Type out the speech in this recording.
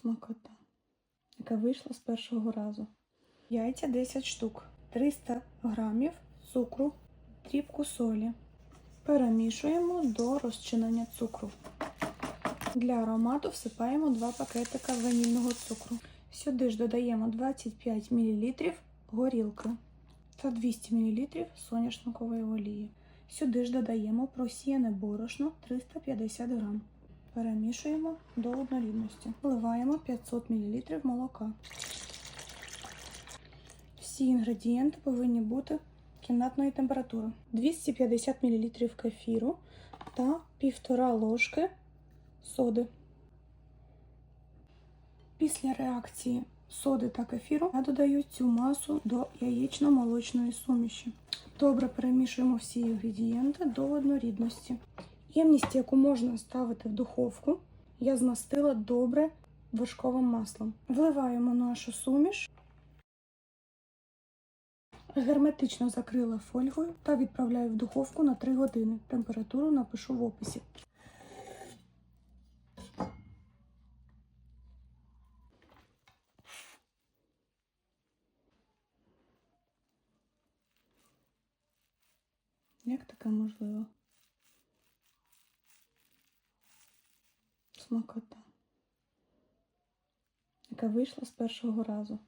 Смакота. Яка вийшла з першого разу. Яйця 10 штук, 300 грамів цукру, дрібку солі. Перемішуємо до розчинення цукру. Для аромату всипаємо 2 пакетика ванільного цукру. Сюди ж додаємо 25 мл горілки та 200 мл соняшникової олії. Сюди ж додаємо просіяне борошно 350 грам. Перемішуємо до однорідності. Вливаємо 500 мл молока. Всі інгредієнти повинні бути кімнатної температури. 250 мл кефіру та 1,5 ложки соди. Після реакції соди та кефіру я додаю цю масу до яєчно-молочної суміші. Добре перемішуємо всі інгредієнти до однорідності. Ємність, яку можна ставити в духовку, я змастила добре вершковим маслом. Вливаємо нашу суміш, герметично закрила фольгою та відправляю в духовку на 3 години. Температуру напишу в описі. Як таке можливо? Смакота. Яка вийшла з першого разу.